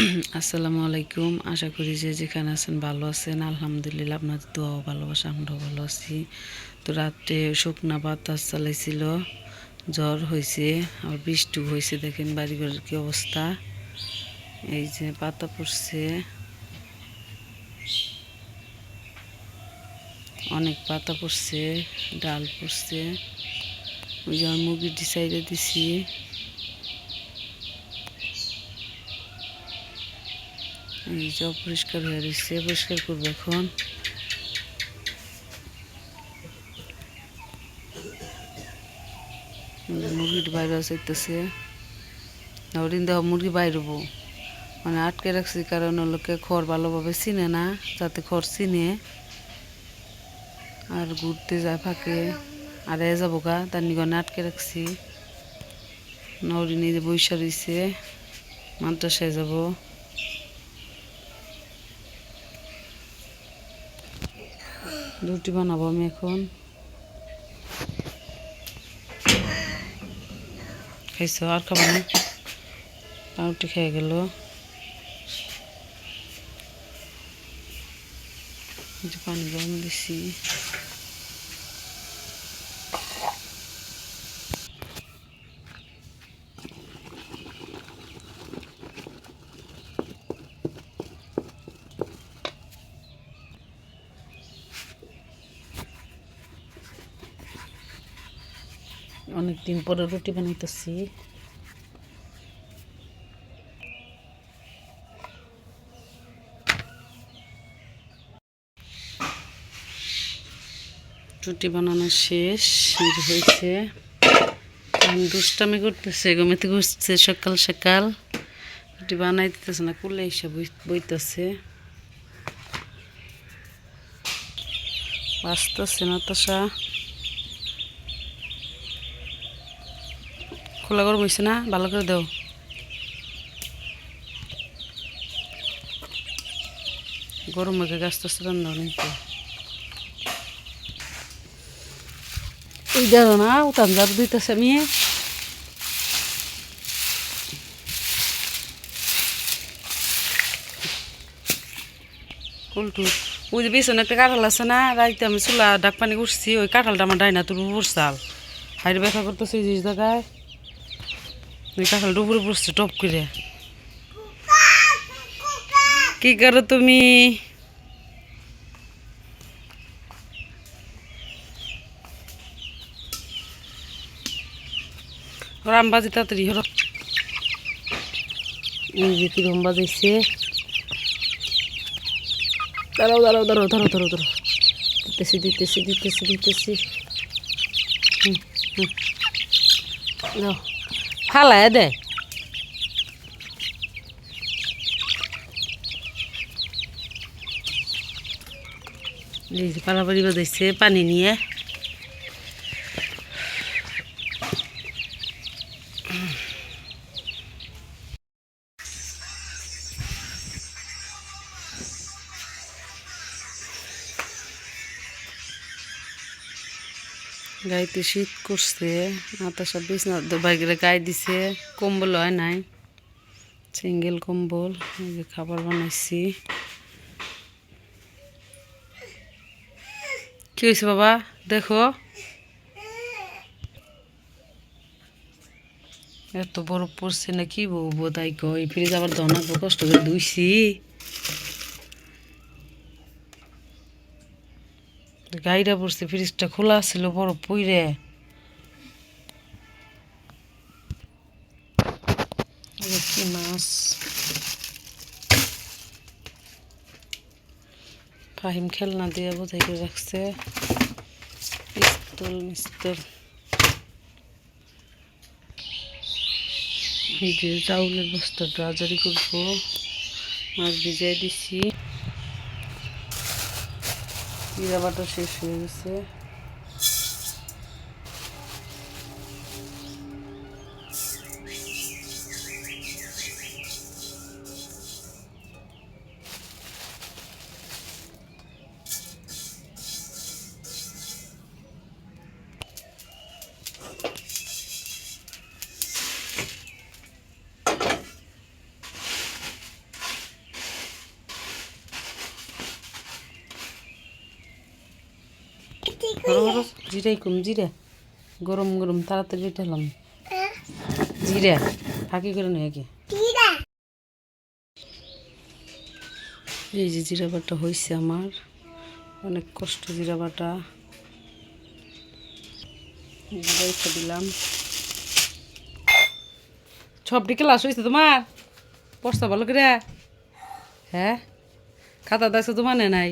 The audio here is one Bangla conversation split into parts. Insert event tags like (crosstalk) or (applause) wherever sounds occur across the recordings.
(clears throat) আসসালামু আলাইকুম। আশা করি যে যেখানে আছেন ভালো আছেন। আলহামদুলিল্লাহ আপনাদের দোয়াও ভালোবাসা আমরাও ভালো আছি। তো রাত্রে শুকনা বাতাস চালাইছিল, জ্বর হয়েছে আর বৃষ্টি হয়েছে দেখেন বাড়ি ঘরের কি অবস্থা। এই যে পাতা পড়ছে। অনেক পাতা পড়ছে, ডাল পড়ছে। ওই যে আমি মুরগির সাইডে দিছি। এই যে অপরিষ্কার হয়ে রয়েছে, পরিষ্কার করব এখন। মুরগির বাইরে চাইতেছে ওদিন দেওয়া মুরগি বাইরবো মানে আটকে রাখছি, কারণ লোকে খড় ভালোভাবে চিনে না, যাতে খড় চিনে। আর ঘুরতে যায় ফাঁকে, আর এ যাব গা, তার নিগনে আটকে রাখছি। নৌরি নিজে বৈশা রয়েছে, মাদ্রাসায় যাব। রুটি বানাবো আমি এখন। খাইছো? আর খাব না? রুটি খেয়ে গেল। পানি গরম দিছি। অনেক দিন পরে রুটি বানাইতেছি। রুটি বানানো শেষ হয়েছে। এখন দুষ্টামি করতেছে ঘুমেতে ঘুরছে সকাল সকাল। রুটি বানাই দিতেছে না, কুলে এসে বইতেছে। বাঁচতেছে নাতাশা খোলা গরম হয়েছে না, ভালো করে দাও। গরম হয়ে গাছ রান্না তো এই দেখো না উতান জাদু দিতেছে আমি উল্টু ওই যে কাঁঠাল আছে না, রাইতে আমি চুলা ডাক পানি করছি ওই কাঁঠালটা আমার ডাইনা তোর পড়ছাল হাইরে ব্যথা করতেছে এই জায়গায়। ওই ডুবুরে পড়ছে টপ করে। কি করো তুমি? রাম বাজি তাড়াতাড়ি হর এই যে কিরম বাজাইছে। দাঁড়াও দাঁড়াও দাঁড়াও ধরো ধরো ধরো। দিতেছি দিতেছি দিতেছি দিতেছি। হুম হুম। দাও। ফালায় দে এই যে পালাপাড়ি বাজাইছে পানি নিয়ে গাইতে শীত করছে নাতাশা বিছনা বাইরে গায়ে দিছে কম্বল হয় নাই। সিঙ্গেল কম্বল খাবার বানাইছি। কি হয়েছে বাবা? দেখো। এত বরফ পড়ছে না কি বলব তাই কই ফ্রিজ আবার দনাক কষ্ট করে ধুইছি। গাড়িটা পড়ছে, ফ্রিজটা খোলা ছিল, বরফ পইরে কি মাছ। ফাহিম খেলনা দিয়ে বোঝাই করে রাখছে। পিস্তল মিস্তল যে চাউলের বস্তা ড্রাজারি করব। মাছ ভিজাই দিছি। জিরা বাটা শেষ হয়ে গেছে। জিরাই কম জিরে। গরম গরম তাড়াতাড়ি ঠেলাম জিরে ফাঁকি করে নিয়ে আগে এই যে জিরা বাটা হয়েছে আমার। অনেক কষ্ট জিরা বাটা। রেখে দিলাম। সবটি ক্লাস হয়েছে তোমার? পড়তে ভালো করে? হ্যাঁ? খাতা দেখছ তো মানে নাই?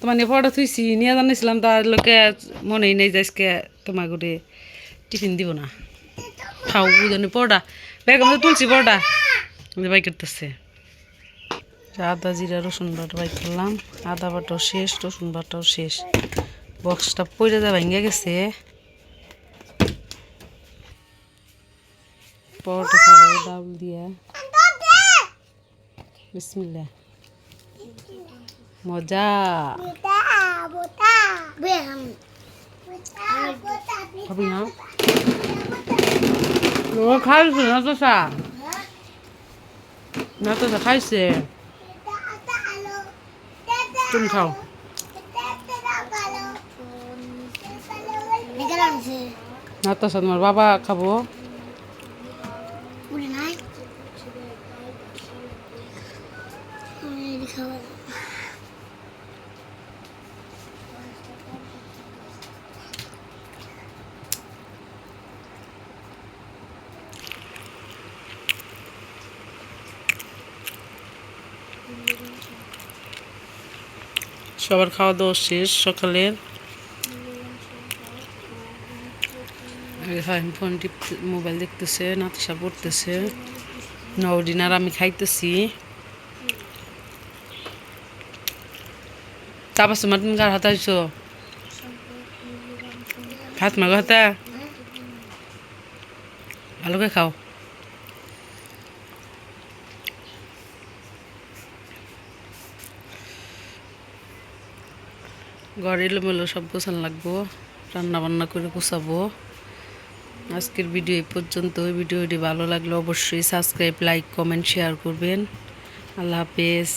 তোমার নিয়ে পড়া থুইছি, নিয়ে জানিছিলাম, তার লোকে মনেই নেই যে আজকে তোমার করে টিফিন দিব না। খাও বুঝানি পড়া বেগম তো তুলছি পড়া বাই করতেছে। আদা, জিরা, রসুন বাটা বাই করলাম। আদা বাটাও শেষ, রসুন বাটাও শেষ। বক্সটা পড়ে যা ভেঙে গেছে। পরোটা খাব, ডাল দিয়ে। বিসমিল্লা মজা। খাবি না? ও খাইছে না তো সা না তো খাইছে তুমি খাও। না তো তোমার বাবা খাব। সবার খাওয়া দাওয়া শেষ সকালের ফাহিম ফোন টিপতে, মোবাইল দেখতেছে নাতিসা পড়তেছে। নওডিন আর আমি খাইতেছি। তারপর তোমার তুমি কার হাতে আইছো? হাত মাগো হাতে? ভালো করে খাও। ঘর এলোমেলো সব গোছান লাগবো রান্না বান্না করে গোছাবো। আজকের ভিডিও এই পর্যন্ত ভিডিওটি ভালো লাগলে অবশ্যই সাবস্ক্রাইব, লাইক, কমেন্ট, শেয়ার করবেন। আল্লাহ হাফেজ।